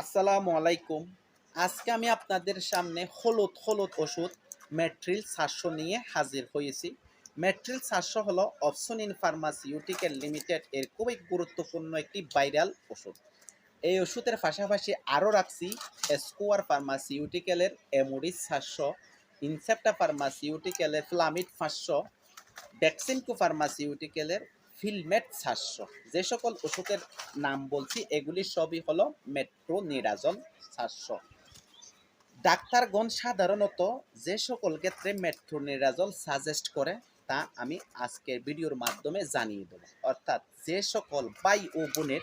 আসসালামু আলাইকুম। আজকে আমি আপনাদের সামনে হলুদ হলুদ ওষুধ মেট্রিল সাতশো নিয়ে হাজির হয়েছি। মেট্রিল সাতশো হলো অপশন ইন ফার্মাসিউটিক্যাল লিমিটেড এর খুবই গুরুত্বপূর্ণ একটি ভাইরাল ওষুধ। এই ওষুধের পাশাপাশি আরও রাখছি স্কোয়ার ফার্মাসিউটিক্যালের এমোডিস সাতশো, ইনসেপ্টা ফার্মাসিউটিক্যালের ফ্লামিড পাঁচশো, ভ্যাকসিনকো ফার্মাসিউটিক্যালের ফিলমেট সাতশো যে সকল ওষুধের নাম বলছি, এগুলি সবই হলো মেট্রো নিরাজন সাতশো ডাক্তারগণ সাধারণত যে সকল ক্ষেত্রে মেট্রো নিরাজল সাজেস্ট করে, তা আমি আজকের ভিডিওর মাধ্যমে জানিয়ে দেবো। অর্থাৎ যে সকল ভাই ও বোনের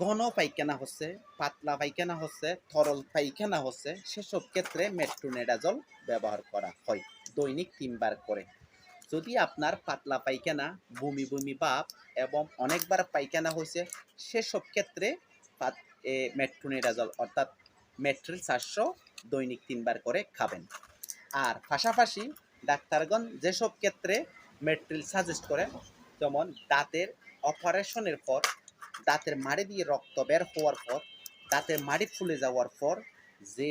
ঘন পায়খানা হচ্ছে, পাতলা পায়খানা হচ্ছে, তরল পায়খানা হচ্ছে, সেসব ক্ষেত্রে মেট্রোনেডাজল ব্যবহার করা হয়, দৈনিক তিনবার করে। যদি আপনার পাতলা পায়খানা, বমি বমি ভাব এবং অনেকবার পায়খানা হয়েছে, সেসব ক্ষেত্রে মেট্রোনিডাজল অর্থাৎ মেট্রিল চারশো দৈনিক তিনবার করে খাবেন। আর পাশাপাশি ডাক্তারগণ যেসব ক্ষেত্রে মেট্রিল সাজেস্ট করে যেমন দাঁতের অপারেশনের পর, দাঁতের মাড়ি দিয়ে রক্ত বের হওয়ার পর, দাঁতের মাড়ি ফুলে যাওয়ার পর, যে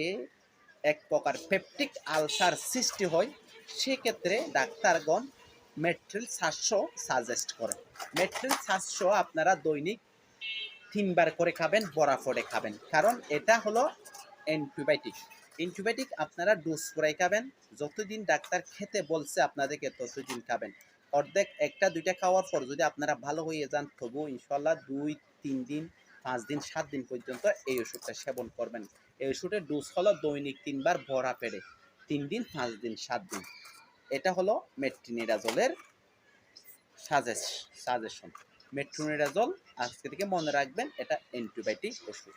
এক প্রকার পেপটিক আলসার সৃষ্টি হয় সেক্ষেত্রে ডাক্তারগণ মেট্রিল সাতশো সাজেস্ট করে। মেট্রিল সাতশো আপনারা দৈনিক তিনবার করে খাবেন, বরাফরে খাবেন। কারণ এটা হলো অ্যান্টিবায়োটিক অ্যান্টিবায়োটিক আপনারা ডোজ করাই খাবেন। যতদিন ডাক্তার খেতে বলছে আপনাদেরকে, ততদিন খাবেন। অর্ধেক একটা, দুইটা খাওয়ার পর যদি আপনারা ভালো হয়ে যান তবু ইনশাল্লাহ দুই, তিন দিন, পাঁচ দিন, সাত দিন পর্যন্ত এই ওষুধটা সেবন করবেন। এই ওষুধের ডোজ হলো দৈনিক তিনবার ভরা পেড়ে তিন দিন, পাঁচ দিন, সাত দিন। এটা হলো মেট্রিনিডাজলের সাজেস সাজেশন। মেট্রোনিডাজল আজকে থেকে মনে রাখবেন, এটা অ্যান্টিবায়োটিক ওষুধ।